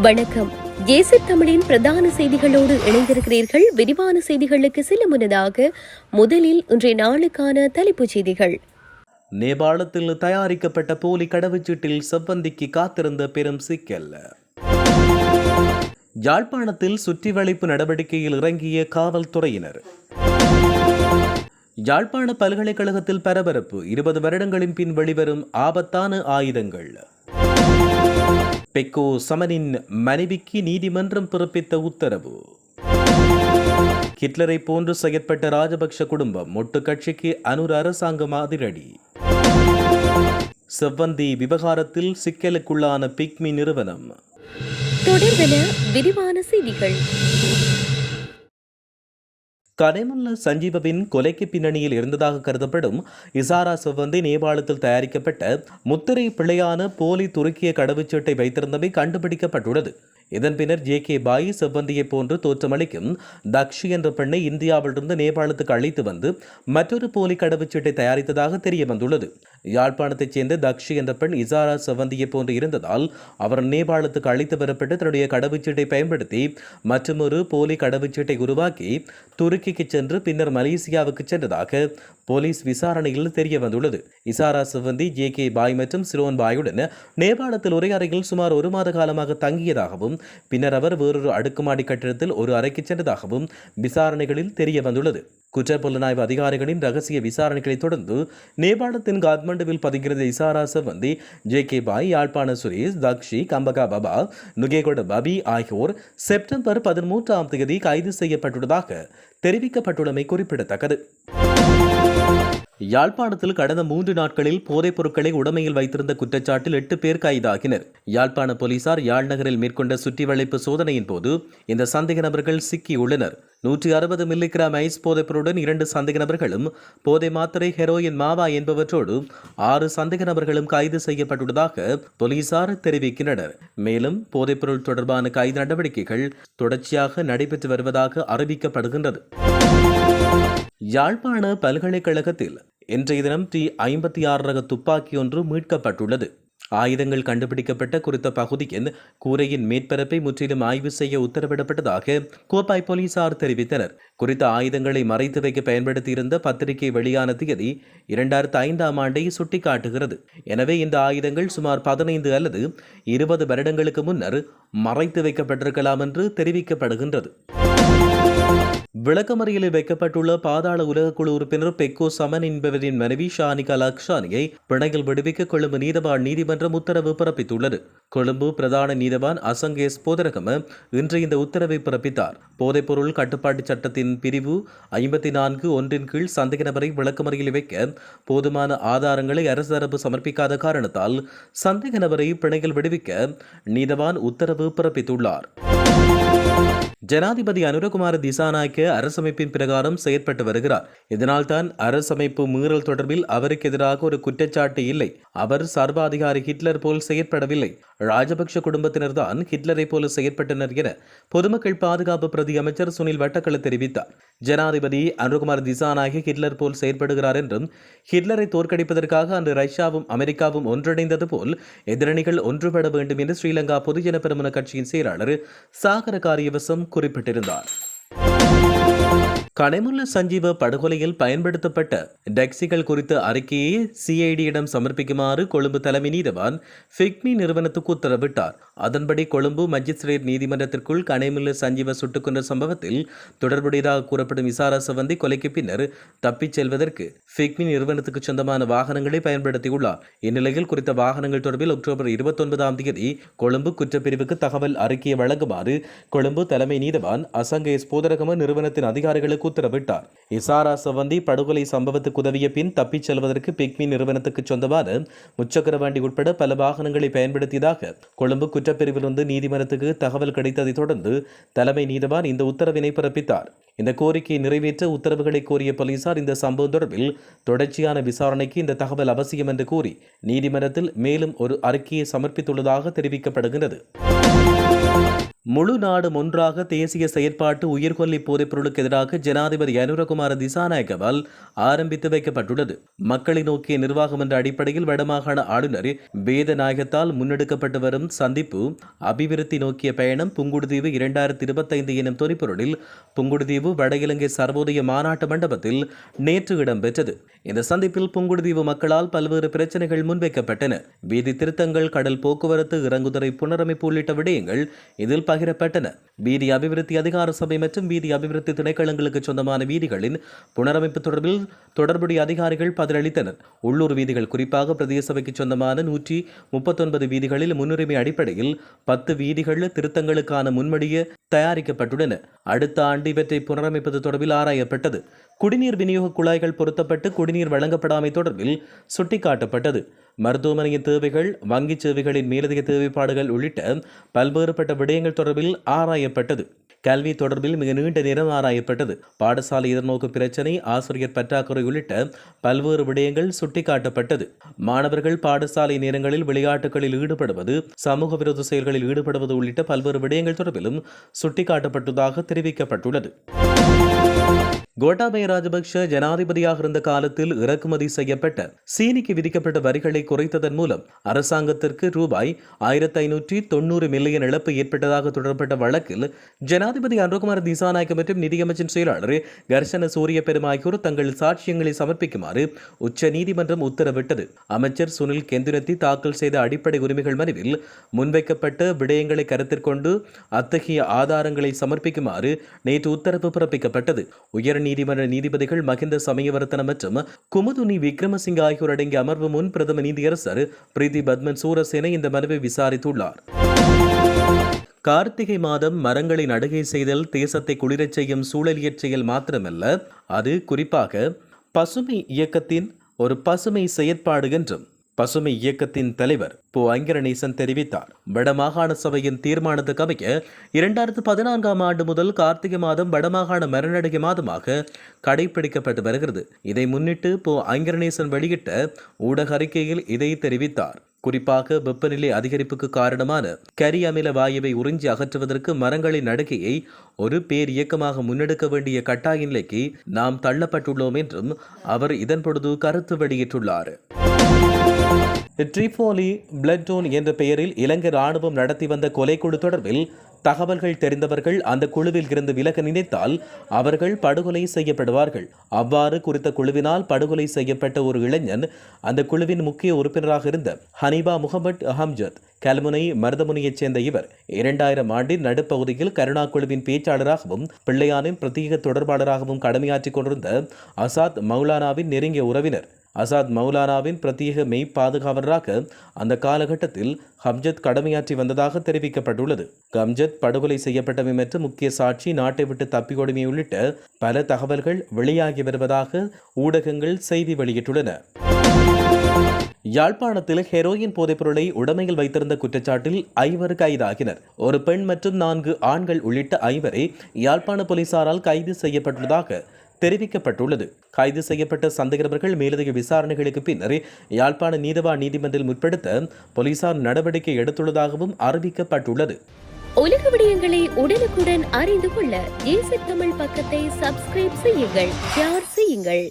வணக்கம். ஏசி தமிழின் பிரதான செய்திகளோடு இணைந்திருக்கிறீர்கள். விரிவான செய்திகளுக்கு செல்ல முன்னதாக முதலில் இன்றைய நாளுக்கான தலைப்புச் செய்திகள். நேபாளத்தில் தயாரிக்கப்பட்ட போலி கடவுச்சீட்டில் செவ்வந்திக்கு காத்திருந்த பெரும் சிக்கல். யாழ்ப்பாணத்தில் சுற்றி வளைப்பு நடவடிக்கையில் இறங்கிய காவல்துறையினர். யாழ்ப்பாண பல்கலைக்கழகத்தில் பரபரப்பு. இருபது வருடங்களின் பின் வெளிவரும் ஆபத்தான ஆயுதங்கள். பெக்கோ சமனின் மனைவிக்கு நீதிமன்றம் பிறப்பித்த உத்தரவு. ஹிட்லரை போன்று செயற்பட்ட ராஜபக்ஷ குடும்பம் மொட்டு கட்சிக்கு அனுர் அரசாங்கம் அதிரடி. செவ்வந்தி விவகாரத்தில் சிக்கலுக்குள்ளான பிக்மி நிறுவனம். தொடர்பென விரிவான செய்திகள். கனைமுல்ல சஞ்சீவவின் கொலைக்கு பின்னணியில் இருந்ததாக கருதப்படும் இசாரா செவ்வந்தி நேபாளத்தில் தயாரிக்கப்பட்ட முத்திரை பிழையான போலி துருக்கிய கடவுச்சீட்டை வைத்திருந்தமை கண்டுபிடிக்கப்பட்டுள்ளது. இதன் பின்னர் ஜே கே பாய் செவ்வந்தியை போன்று தோற்றமளிக்கும் தக்ஷி என்ற பெண்ணை இந்தியாவிலிருந்து நேபாளத்துக்கு அழைத்து வந்து மற்றொரு போலி கடவுச்சீட்டை தயாரித்ததாக தெரிய வந்துள்ளது யாழ்ப்பாணத்தைச் சேர்ந்த தக்ஷி என்ற பெண் இசாரா செவந்தியை போன்று இருந்ததால் அவர் நேபாளத்துக்கு அழைத்து வரப்பட்டு தன்னுடைய கடவுச்சீட்டை பயன்படுத்தி மற்றொரு போலி கடவுச்சீட்டை உருவாக்கி துருக்கிக்கு சென்று பின்னர் மலேசியாவுக்கு சென்றதாக போலீஸ் விசாரணையில் தெரிய வந்துள்ளது. இசாரா செவ்வந்தி ஜே கே பாய் மற்றும் சிரோன் பாயுடன் நேபாளத்தில் ஒரே அறையில் சுமார் ஒரு மாத காலமாக தங்கியதாகவும் பின்னர் அவர் வேறொரு அடுக்குமாடி கட்டிடத்தில் ஒரு அறைக்கு சென்றதாகவும் விசாரணைகளில் தெரிய வந்துள்ளது. குற்றப்புலனாய்வு அதிகாரிகளின் ரகசிய விசாரணைகளை தொடர்ந்து நேபாளத்தின் காத்மண்டுவில் பதுங்கிறது இசாரா வந்தி ஜே கே பாய் யாழ்ப்பாண சுரேஷ் தக்ஷி கம்பகா பாபா நுகேகொட பபி ஆகியோர் செப்டம்பர் பதிமூன்றாம் தேதி கைது செய்யப்பட்டுள்ளதாக தெரிவிக்கப்பட்டுள்ளமை குறிப்பிடத்தக்கது. யாழ்ப்பாணத்தில் கடந்த மூன்று நாட்களில் போதைப் பொருட்களை உடமையில் வைத்திருந்த குற்றச்சாட்டில் எட்டு பேர் கைதாகினர். யாழ்ப்பாண போலீசார் யாழ் நகரில் மேற்கொண்ட சுற்றி வளைப்பு சோதனையின் போது இந்த சந்தேக நபர்கள் சிக்கியுள்ளனர். நூற்றி அறுபது மில்லிகிராம் ஐஸ் போதைப் பொருளுடன் இரண்டு சந்தேக நபர்களும் போதை மாத்திரை ஹெரோயின் மாவா என்பவற்றோடு ஆறு சந்தேக நபர்களும் கைது செய்யப்பட்டுள்ளதாக போலீசார் தெரிவிக்கின்றனர். மேலும் போதைப்பொருள் தொடர்பான கைது நடவடிக்கைகள் தொடர்ச்சியாக நடைபெற்று வருவதாக அறிவிக்கப்படுகின்றது. யாழ்ப்பாண பல்கலைக்கழகத்தில் இன்றைய தினம் டி ஐம்பத்தி ஆறு ரக துப்பாக்கி ஒன்று மீட்கப்பட்டுள்ளது. ஆயுதங்கள் கண்டுபிடிக்கப்பட்ட குறித்த பகுதியின் கூரையின் மேற்பரப்பை முற்றிலும் ஆய்வு செய்ய உத்தரவிடப்பட்டதாக கோப்பாய் போலீசார் தெரிவித்தனர். குறித்த ஆயுதங்களை மறைத்து வைக்க பயன்படுத்தியிருந்த பத்திரிகை வெளியான திகதி இரண்டாயிரத்து ஐந்தாம் ஆண்டை சுட்டிக்காட்டுகிறது. எனவே இந்த ஆயுதங்கள் சுமார் பதினைந்து அல்லது இருபது வருடங்களுக்கு முன்னர் மறைத்து வைக்கப்பட்டிருக்கலாம் என்று தெரிவிக்கப்படுகின்றது. விளக்கமறியலில் வைக்கப்பட்டுள்ள பாதாள உலகக்குழு உறுப்பினர் பெக்கோ சமன் என்பவரின் மனைவி ஷானிகா லக்ஷானியை பிணையில் விடுவிக்க கொழும்பு நீதவான் நீதிமன்றம் உத்தரவு பிறப்பித்துள்ளது. கொழும்பு பிரதான நீதவான் அசங்கேஸ் போதரகம இன்று இந்த உத்தரவை பிறப்பித்தார். போதைப்பொருள் கட்டுப்பாட்டு சட்டத்தின் பிரிவு ஐம்பத்தி நான்கு ஒன்றின் கீழ் சந்தேக நபரை விளக்கமறியில் வைக்க போதுமான ஆதாரங்களை அரசு தரப்பு சமர்ப்பிக்காத காரணத்தால் சந்தேக நபரை பிணையில் விடுவிக்க நீதவான் உத்தரவு பிறப்பித்துள்ளார். ஜனாதிபதி அனுரகுமார திசாநாயக்க அரசமைப்பின் பிரகாரம் செயற்பட்டு வருகிறார். இதனால்தான் அரசமைப்பு மீறல் தொடர்பில் அவருக்கு எதிராக ஒரு குற்றச்சாட்டு இல்லை. அவர் சர்வாதிகாரி ஹிட்லர் போல் செயற்படவில்லை. ராஜபக்ஷ குடும்பத்தினர் தான் ஹிட்லரை போல செயற்பட்டனர் என பொதுமக்கள் பாதுகாப்பு பிரதி அமைச்சர் சுனில் வட்டக்கள தெரிவித்தார். ஜனாதிபதி அனுகுமார் திசாநாயக ஹிட்லர் போல் செயற்படுகிறார் என்றும் ஹிட்லரை தோற்கடிப்பதற்காக அன்று ரஷ்யாவும் அமெரிக்காவும் ஒன்றிணைந்தது போல் எதிரணிகள் ஒன்றுபட வேண்டும் என்று ஸ்ரீலங்கா பொதுஜன பெருமன கட்சியின் செயலாளர் சாகர காரியவசம் குறிப்பிட்டிருந்தார். கனிமுல்ல சஞ்சீவ படுகொலையில் பயன்படுத்தப்பட்ட டெக்ஸிகள் குறித்த அறிக்கையை சிஐடியிடம் சமர்ப்பிக்குமாறு கொழும்பு தலைமை நீதவான் ஃபிக்மி நிறுவனத்துக்கு உத்தரவிட்டார். அதன்படி கொழும்பு மஜிஸ்ட்ரேட் நீதிமன்றத்திற்குள் கனிமுல்ல சஞ்சீவ சுட்டுக் கொன்ற சம்பவத்தில் தொடர்புடையதாக கூறப்படும் விசாரா சவந்தி கொலைக்கு பின்னர் தப்பிச் செல்வதற்கு ஃபிக்மி நிறுவனத்துக்கு சொந்தமான வாகனங்களை பயன்படுத்தியுள்ளார். இந்நிலையில் குறித்த வாகனங்கள் தொடர்பில் அக்டோபர் இருபத்தொன்பதாம் தேதி கொழும்பு குற்றப்பிரிவுக்கு தகவல் அறிக்கையை வழங்குமாறு கொழும்பு தலைமை நீதவான் அசங்கேஸ் போதரகம நிறுவனத்தின் அதிகாரிகளுக்கு உத்தரவிட்டார் இசாரா சவந்தி படுகொலை சம்பவத்துக்கு உதவிய பின் தப்பிச் செல்வதற்கு பிக்மி நிறுவனத்துக்கு சொந்தமான முச்சக்கர வண்டி உட்பட பல வாகனங்களை பயன்படுத்தியதாக கொழும்பு குற்றப்பிரிவிலிருந்து நீதிமன்றத்துக்கு தகவல் கிடைத்ததைத் தொடர்ந்து தலைமை நீதவான் இந்த உத்தரவினை பிறப்பித்தார். இந்த கோரிக்கையை நிறைவேற்ற உத்தரவுகளை கோரிய போலீசார் இந்த சம்பவம் தொடர்பில் தொடர்ச்சியான விசாரணைக்கு இந்த தகவல் அவசியம் என்று கூறி நீதிமன்றத்தில் மேலும் ஒரு அறிக்கையை சமர்ப்பித்துள்ளதாக தெரிவிக்கப்படுகிறது முழு நாடும் ஒன்றாக தேசிய செயற்பாட்டு உயிர்கொல்லி போதைப் பொருளுக்கு எதிராக ஜனாதிபதி அனுரகுமார திசாநாயகவால் ஆரம்பித்து வைக்கப்பட்டுள்ளது. மக்களை நோக்கிய நிர்வாகம் என்ற அடிப்படையில் வடமாகாண ஆளுநர் வேதநாயகத்தால் முன்னெடுக்கப்பட்டு வரும் சந்திப்பு அபிவிருத்தி நோக்கிய பயணம் புங்குடுதீவு இரண்டாயிரத்தி இருபத்தைந்து எனும் தொனிப்பொருளில் புங்குடுதீவு வட இலங்கை சர்வோதய மாநாட்டு மண்டபத்தில் நேற்று இடம்பெற்றது. இந்த சந்திப்பில் புங்குடுதீவு மக்களால் பல்வேறு பிரச்சனைகள் முன்வைக்கப்பட்டன. வீதி திருத்தங்கள் கடல் போக்குவரத்து இறங்குதுறை புனரமைப்பு உள்ளிட்ட விடயங்கள் இதில் பகிரப்பட்டன. வீதி அபிவிருத்தி அதிகார சபை மற்றும் வீதி அபிவிருத்தி திணைக்களங்களுக்கு சொந்தமான வீதிகளின் புனரமைப்பு தொடர்பில் தொடர்புடைய அதிகாரிகள் பதிலளித்தனர். உள்ளூர் வீதிகள் குறிப்பாக பிரதேச சபைக்கு சொந்தமான நூற்றி முப்பத்தொன்பது வீதிகளில் முன்னுரிமை அடிப்படையில் பத்து வீதிகள் திருத்தங்களுக்கான முன்மொழிய தயாரிக்கப்பட்டுள்ளன. அடுத்த ஆண்டு இவற்றை புனரமைப்பது தொடர்பில் ஆராயப்பட்டது. குடிநீர் விநியோக குழாய்கள் பொருத்தப்பட்டு குடிநீர் வழங்கப்படாமை தொடர்பில் சுட்டிக்காட்டப்பட்டது. மருத்துவமனையின் தேவைகள் வங்கிச் சேவைகளின் மேலதிக தேவைப்பாடுகள் உள்ளிட்ட பல்வேறுபட்ட விடயங்கள் தொடர்பில் ஆராயப்பட்டது. கல்வி தொடர்பில் மிக நீண்ட நேரம் ஆராயப்பட்டது. பாடசாலை எதிர்நோக்கு பிரச்சினை ஆசிரியர் பற்றாக்குறை உள்ளிட்ட பல்வேறு விடயங்கள் சுட்டிக்காட்டப்பட்டது. மாணவர்கள் பாடசாலை நேரங்களில் விளையாட்டுகளில் ஈடுபடுவது சமூக விரோத செயல்களில் ஈடுபடுவது உள்ளிட்ட பல்வேறு விடயங்கள் தொடர்பிலும் சுட்டிக்காட்டப்பட்டதாக தெரிவிக்கப்பட்டுள்ளது. கோட்டாபய ராஜபக்ஷ ஜனாதிபதியாக இருந்த காலத்தில் இறக்குமதி செய்யப்பட்ட சீனிக்கு விதிக்கப்பட்ட வரிகளை குறைத்ததன் மூலம் அரசாங்கத்திற்கு ரூபாய் ஆயிரத்தி ஐநூற்றி தொண்ணூறு மில்லியன் இழப்பு ஏற்பட்டதாக தொடரப்பட்ட வழக்கில் ஜனாதிபதி அனுகுமார் திசாநாயக்க மற்றும் நிதியமைச்சின் செயலாளர் கர்ஷன சூரிய பெரும் ஆகியோர் தங்கள் சாட்சியங்களை சமர்ப்பிக்குமாறு உச்ச நீதிமன்றம் உத்தரவிட்டது. அமைச்சர் சுனில் கெந்துரத்தி தாக்கல் செய்த அடிப்படை உரிமைகள் மனுவில் முன்வைக்கப்பட்ட விடயங்களை கருத்தில் கொண்டு அத்தகைய ஆதாரங்களை சமர்ப்பிக்குமாறு நேற்று உத்தரவு பிறப்பிக்கப்பட்டது. உயர் நீதிமன்ற நீதிபதிகள் மகிந்த சமயவர்த்தன மற்றும் குமுதுனி விக்ரமசிங்க ஆகியோர் அடங்கிய அமர்வு முன் பிரதம நீதியரசர் பிரீதி பத்மன் சூரசேன இந்த மனுவை விசாரித்துள்ளார். கார்த்திகை மாதம் மரங்களை நடுகை செய்தல் தேசத்தை குளிரச் செய்யும் சூழலியற் செயல் மாத்திரமல்ல அது குறிப்பாக பசுமை இயக்கத்தின் ஒரு பசுமை செயற்பாடு என்றும் பசுமை இயக்கத்தின் தலைவர் போ. ஐங்கரநேசன் தெரிவித்தார். வடமாகாண சபையின் தீர்மானத்துக்கு அமைய இரண்டாயிரத்து பதினான்காம் ஆண்டு முதல் கார்த்திகை மாதம் வடமாகாண மரநடுகை மாதமாக கடைபிடிக்கப்பட்டு வருகிறது. இதை முன்னிட்டு போ. ஐங்கரநேசன் வெளியிட்ட ஊடக அறிக்கையில் இதை தெரிவித்தார். குறிப்பாக வெப்பநிலை அதிகரிப்புக்கு காரணமான கரி அமில வாயுவை உறிஞ்சி அகற்றுவதற்கு மரங்களின் நடுகையை ஒரு பேர் இயக்கமாக முன்னெடுக்க வேண்டிய கட்டாய நிலைக்கு நாம் தள்ளப்பட்டுள்ளோம் என்றும் அவர் இதன் பொழுது கருத்து வெளியிட்டுள்ளார். ட்ரிபோலி பிளட்டூன் என்ற பெயரில் இலங்கை ராணுவம் நடத்தி வந்த கொலை குழு தொடர்பில் தகவல்கள் தெரிந்தவர்கள் அந்த குழுவில் இருந்து விலக நினைத்தால் அவர்கள் படுகொலை செய்யப்படுவார்கள். அவ்வாறு குறித்த குழுவினால் படுகொலை செய்யப்பட்ட ஒரு இளைஞன் அந்த குழுவின் முக்கிய உறுப்பினராக இருந்த ஹனீபா முகமட் அஹம்ஜத் கல்முனை மருதமுனையைச் சேர்ந்த இவர் இரண்டாயிரம் ஆண்டின் நடுப்பகுதியில் கருணா குழுவின் பேச்சாளராகவும் பிள்ளையானின் பிரத்யேக தொடர்பாளராகவும் கடமையாற்றிக் கொண்டிருந்த அசாத் மௌலானாவின் நெருங்கிய உறவினர். அசாத் மௌலானாவின் பிரத்யேக மெய் பாதுகாவலராக அந்த காலகட்டத்தில் ஹம்ஜத் கடமையாற்றி வந்ததாக தெரிவிக்கப்பட்டுள்ளது. ஹம்ஜத் படுகொலை செய்யப்பட்டவை மற்றும் முக்கிய சாட்சி நாட்டை விட்டு தப்பியோடுமை உள்ளிட்ட பல தகவல்கள் வெளியாகி வருவதாக ஊடகங்கள் செய்தி வெளியிட்டுள்ளன. யாழ்ப்பாணத்தில் ஹெரோயின் போதைப்பொருளை உடமையில் வைத்திருந்த குற்றச்சாட்டில் ஐவர் கைதாகினர். ஒரு பெண் மற்றும் நான்கு ஆண்கள் உள்ளிட்ட ஐவரை யாழ்ப்பாண போலீசாரால் கைது செய்யப்பட்டுள்ளதாக தெரிவிக்கப்பட்டுள்ளது. கைது செய்யப்பட்ட சந்தேகநபர்கள் மேலதிக விசாரணைகளுக்கு பின்னர் யாழ்ப்பாண நீதவா நீதிமன்றில் முற்படுத்த போலீசார் நடவடிக்கை எடுத்துள்ளதாகவும் அறிவிக்கப்பட்டுள்ளது. உலக விடயங்களை உடனுக்குடன் அறிந்து கொள்ள தமிழ் பக்கத்தை சப்ஸ்கிரைப் செய்யுங்கள் ஷேர் செய்யுங்கள்.